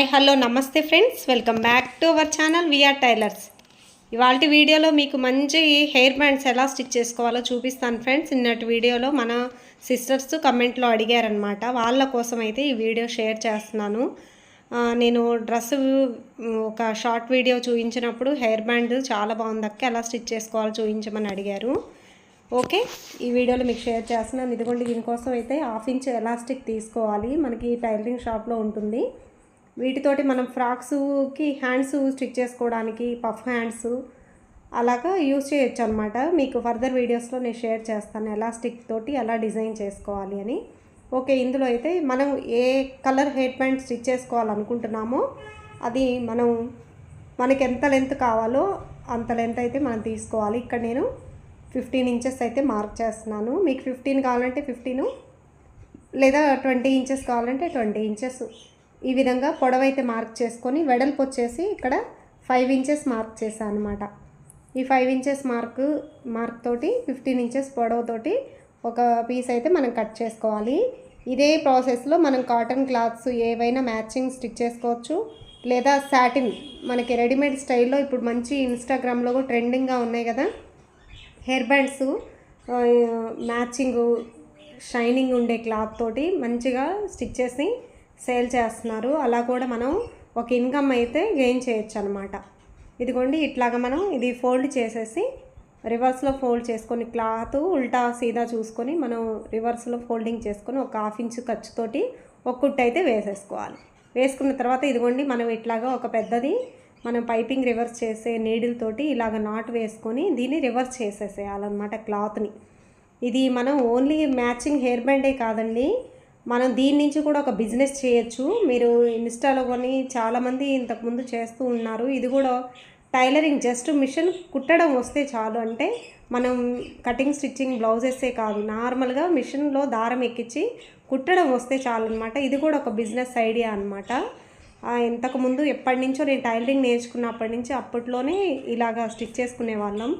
Hi hello నమస్తే friends. Welcome back to our channel VR tailors. ఇవాళ వీడియోలో మీకు మంచి హెయిర్ బ్యాండ్స్ ఎలా స్టిచ్ చేసుకోవాలో చూపిస్తాను ఫ్రెండ్స్. నిన్నటి వీడియోలో మన సిస్టర్స్ కమెంట్లో అడిగారనమాట వాళ్ళ కోసం అయితే ఈ వీడియో షేర్ చేస్తున్నాను. నేను డ్రెస్ ఒక షార్ట్ వీడియో చూపించినప్పుడు హెయిర్ బ్యాండ్ చాలా బాగుంది అక్క ఎలా స్టిచ్ చేసుకోవాలో చూపించమని అడిగారు. ఓకే ఈ వీడియోలో మీకు షేర్ చేస్తున్నాను. ఇదిగోండి దీనికోసం అయితే హాఫ్ ఇంచ్ ఎలాస్టిక్ తీసుకోవాలి. మనకి టైలరింగ్ షాప్లో ఉంటుంది. వీటితోటి మనం ఫ్రాక్స్కి హ్యాండ్స్ స్టిచ్ చేసుకోవడానికి పఫ్ హ్యాండ్స్ అలాగా యూజ్ చేయొచ్చు అనమాట మీకు ఫర్దర్ వీడియోస్లో నేను షేర్ చేస్తాను ఎలా స్టిక్ తోటి ఎలా డిజైన్ చేసుకోవాలి అని. ఓకే ఇందులో అయితే మనం ఏ కలర్ హెయిర్ బ్యాండ్ స్టిచ్ చేసుకోవాలనుకుంటున్నామో అది మనం మనకి ఎంత లెంత్ కావాలో అంత లెంత్ అయితే మనం తీసుకోవాలి. ఇక్కడ నేను ఫిఫ్టీన్ ఇంచెస్ అయితే మార్క్ చేస్తున్నాను. మీకు ఫిఫ్టీన్ కావాలంటే ఫిఫ్టీను లేదా ట్వంటీ ఇంచెస్ కావాలంటే ట్వంటీ ఇంచెస్ ఈ విధంగా పొడవైతే మార్క్ చేసుకొని వెడల్పు వచ్చేసి ఇక్కడ ఫైవ్ ఇంచెస్ మార్క్ చేశాను అనమాట ఈ ఫైవ్ ఇంచెస్ మార్క్ మార్క్ తోటి ఫిఫ్టీన్ ఇంచెస్ పొడవుతోటి ఒక పీస్ అయితే మనం కట్ చేసుకోవాలి. ఇదే ప్రాసెస్లో మనం కాటన్ క్లాత్స్ ఏవైనా మ్యాచింగ్ స్టిచ్ చేసుకోవచ్చు. లేదా సాటిన్ మనకి రెడీమేడ్ స్టైల్లో ఇప్పుడు మంచి ఇన్స్టాగ్రామ్లో ట్రెండింగ్గా ఉన్నాయి కదా. హెయిర్ బ్యాండ్స్ మ్యాచింగ్ షైనింగ్ ఉండే క్లాత్ తోటి మంచిగా స్టిచ్ చేసి సేల్ చేస్తున్నారు. అలా కూడా మనం ఒక ఇన్కమ్ అయితే గెయిన్ చేయొచ్చు అనమాట ఇదిగోండి ఇట్లాగా మనం ఇది ఫోల్డ్ చేసేసి రివర్స్లో ఫోల్డ్ చేసుకొని క్లాత్ ఉల్టా సీదా చూసుకొని మనం రివర్స్లో ఫోల్డింగ్ చేసుకొని ఒక హాఫ్ ఇంచ్ ఖర్చుతోటి ఒక కుట్టు అయితే వేసేసుకోవాలి. వేసుకున్న తర్వాత ఇదిగోండి మనం ఇట్లాగా ఒక పెద్దది మనం పైపింగ్ రివర్స్ చేసే నీడిల్ తోటి ఇలాగ నాట్ వేసుకొని దీన్ని రివర్స్ చేసేసేయాలన్నమాట క్లాత్ని. ఇది మనం ఓన్లీ మ్యాచింగ్ హెయిర్ బ్యాండే కాదండి. మనం దీని నుంచి కూడా ఒక బిజినెస్ చేయొచ్చు. మీరు ఇన్స్టాలో కొని చాలామంది ఇంతకుముందు చేస్తూ ఉన్నారు. ఇది కూడా టైలరింగ్ జస్ట్ మిషన్ కుట్టడం వస్తే చాలు. అంటే మనం కటింగ్ స్టిచ్చింగ్ బ్లౌజెసే కాదు. నార్మల్గా మిషన్లో దారం ఎక్కించి కుట్టడం వస్తే చాలు అనమాట ఇది కూడా ఒక బిజినెస్ ఐడియా అనమాట ఇంతకుముందు ఎప్పటి నుంచో నేను టైలరింగ్ నేర్చుకున్నప్పటి నుంచి అప్పట్లోనే ఇలాగా స్టిచ్ చేసుకునే వాళ్ళం.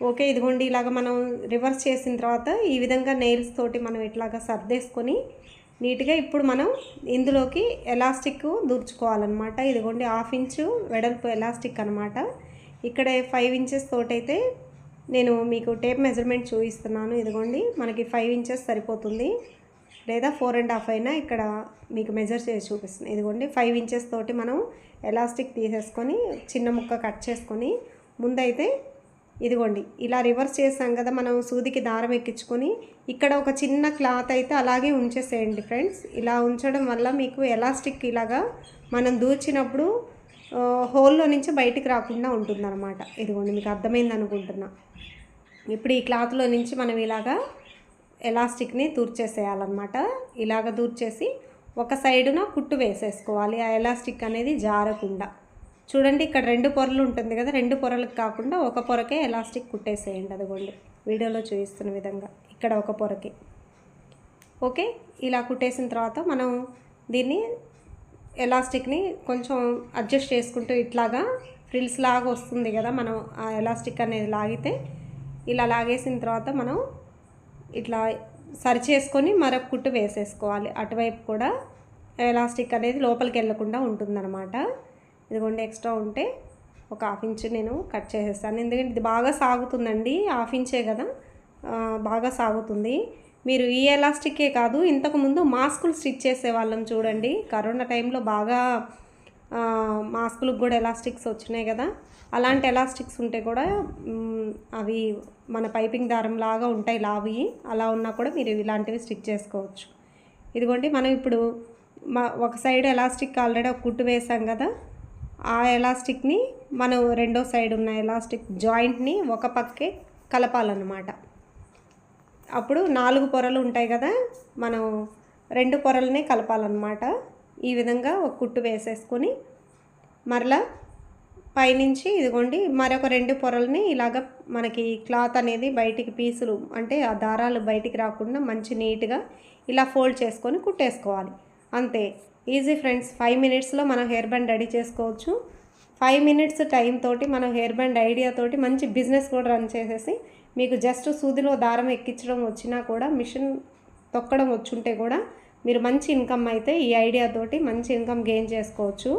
ఓకే ఇదిగోండి ఇలాగ మనం రివర్స్ చేసిన తర్వాత ఈ విధంగా నెయిల్స్ తోటి మనం ఇట్లాగా సర్దేసుకొని నీట్గా ఇప్పుడు మనం ఇందులోకి ఎలాస్టిక్ దూర్చుకోవాలన్నమాట. ఇదిగోండి హాఫ్ ఇంచు వెడల్పు ఎలాస్టిక్ అనమాట ఇక్కడ ఫైవ్ ఇంచెస్ తోటైతే నేను మీకు టేప్ మెజర్మెంట్ చూపిస్తున్నాను. ఇదిగోండి మనకి ఫైవ్ ఇంచెస్ సరిపోతుంది. లేదా ఫోర్ అండ్ హాఫ్ అయినా ఇక్కడ మీకు మెజర్ చేసి చూపిస్తుంది ఇదిగోండి ఫైవ్ ఇంచెస్ తోటి మనం ఎలాస్టిక్ తీసేసుకొని చిన్న ముక్క కట్ చేసుకొని ముందైతే ఇదిగోండి ఇలా రివర్స్ చేసాం కదా మనం సూదికి దారం ఎక్కించుకొని ఇక్కడ ఒక చిన్న క్లాత్ అయితే అలాగే ఉంచేసేయండి ఫ్రెండ్స్ ఇలా ఉంచడం వల్ల మీకు ఎలాస్టిక్ ఇలాగా మనం దూర్చినప్పుడు హోల్లో నుంచి బయటికి రాకుండా ఉంటుందన్నమాట. ఇదిగోండి మీకు అర్థమైంది అనుకుంటున్నా. ఇప్పుడు ఈ క్లాత్లో నుంచి మనం ఇలాగా ఎలాస్టిక్ని దూర్చేసేయాలన్నమాట. ఇలాగ దూర్చేసి ఒక సైడున కుట్టు వేసేసుకోవాలి. ఆ ఎలాస్టిక్ అనేది జారకుండా. చూడండి ఇక్కడ రెండు పొరలు ఉంటుంది కదా రెండు పొరలకు కాకుండా ఒక పొరకే ఎలాస్టిక్ కుట్టేసేయండి అదిగోండి. వీడియోలో చూపిస్తున్న విధంగా ఇక్కడ ఒక పొరకి. ఓకే ఇలా కుట్టేసిన తర్వాత మనం దీన్ని ఎలాస్టిక్ని కొంచెం అడ్జస్ట్ చేసుకుంటూ ఇట్లాగా ఫ్రిల్స్ లాగా వస్తుంది కదా మనం ఆ ఎలాస్టిక్ అనేది లాగితే ఇలా లాగేసిన తర్వాత మనం ఇట్లా సరి చేసుకొని మరొక కుట్టు వేసేసుకోవాలి. అటువైపు కూడా ఎలాస్టిక్ అనేది లోపలికి వెళ్ళకుండా ఉంటుందన్నమాట. ఇదిగోండి ఎక్స్ట్రా ఉంటే ఒక హాఫ్ ఇంచ్ నేను కట్ చేసేస్తాను. ఎందుకంటే ఇది బాగా సాగుతుందండి హాఫ్ ఇంచే కదా. బాగా సాగుతుంది. మీరు ఈ ఎలాస్టికే కాదు ఇంతకుముందు మాస్కులు స్టిచ్ చేసే వాళ్ళం చూడండి. కరోనా టైంలో బాగా మాస్కులకు కూడా ఎలాస్టిక్స్ వచ్చినాయి కదా. అలాంటి ఎలాస్టిక్స్ ఉంటే కూడా అవి మన పైపింగ్ దారం లాగా ఉంటాయి లావి. అలా ఉన్నా కూడా మీరు ఇలాంటివి స్టిచ్ చేసుకోవచ్చు. ఇదిగోండి మనం ఇప్పుడు మా ఒక సైడ్ ఎలాస్టిక్ ఆల్రెడీ ఒక కుట్టు వేసాం కదా. ఆ ఎలాస్టిక్ని మనం రెండో సైడ్ ఉన్న ఎలాస్టిక్ జాయింట్ని ఒక పక్కే కలపాలన్నమాట. అప్పుడు నాలుగు పొరలు ఉంటాయి కదా మనం రెండు పొరలనే కలపాలన్నమాట. ఈ విధంగా ఒక కుట్టు వేసేసుకొని మరలా పైనుంచి ఇదిగోండి మరొక రెండు పొరల్ని ఇలాగ మనకి క్లాత్ అనేది బయటికి పీసులు అంటే ఆ దారాలు బయటికి రాకుండా మంచి నీట్గా ఇలా ఫోల్డ్ చేసుకొని కుట్టేసుకోవాలి. అంతే. ఈజీ ఫ్రెండ్స్ ఫైవ్ మినిట్స్లో మనం హెయిర్ బ్యాండ్ రెడీ చేసుకోవచ్చు. ఫైవ్ మినిట్స్ టైం తోటి మనం హెయిర్ బ్యాండ్ ఐడియా తోటి మంచి బిజినెస్ కూడా రన్ చేసేసి మీకు జస్ట్ సూదిలో దారం ఎక్కించడం వచ్చినా కూడా మిషన్ తొక్కడం వచ్చుంటే కూడా మీరు మంచి ఇన్కమ్ అయితే ఈ ఐడియా తోటి మంచి ఇన్కమ్ గెయిన్ చేసుకోవచ్చు.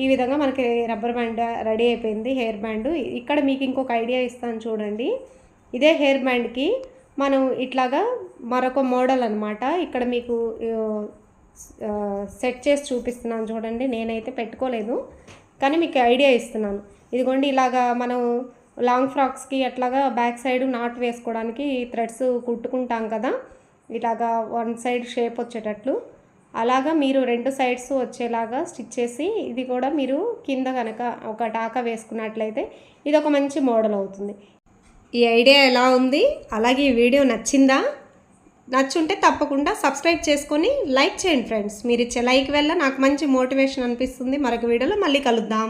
ఈ విధంగా మనకి రబ్బర్ బ్యాండ్ రెడీ అయిపోయింది హెయిర్ బ్యాండ్. ఇక్కడ మీకు ఇంకొక ఐడియా ఇస్తాను చూడండి. ఇదే హెయిర్ బ్యాండ్కి మనం ఇట్లాగా మరొక మోడల్ అనమాట ఇక్కడ మీకు సెట్ చేసి చూపిస్తున్నాను చూడండి. నేనైతే పెట్టుకోలేదు కానీ మీకు ఐడియా ఇస్తున్నాను. ఇదిగోండి ఇలాగా మనం లాంగ్ ఫ్రాక్స్కి అట్లాగా బ్యాక్ సైడ్ నాట్ వేసుకోవడానికి థ్రెడ్స్ కుట్టుకుంటాం కదా ఇలాగా వన్ సైడ్ షేప్ వచ్చేటట్లు. అలాగా మీరు రెండు సైడ్స్ వచ్చేలాగా స్టిచ్ చేసి ఇది కూడా మీరు కింద కనుక ఒక టాకా వేసుకున్నట్లయితే ఇది ఒక మంచి మోడల్ అవుతుంది. ఈ ఐడియా ఎలా ఉంది? అలాగే ఈ వీడియో నచ్చిందా? నచ్చుంటే తప్పకుండా సబ్స్క్రైబ్ చేసుకొని లైక్ చేయండి ఫ్రెండ్స్. మీరు ఇచ్చే లైక్ వల్ల నాకు మంచి మోటివేషన్ అనిపిస్తుంది. మరొక వీడియోలో మళ్ళీ కలుద్దాం.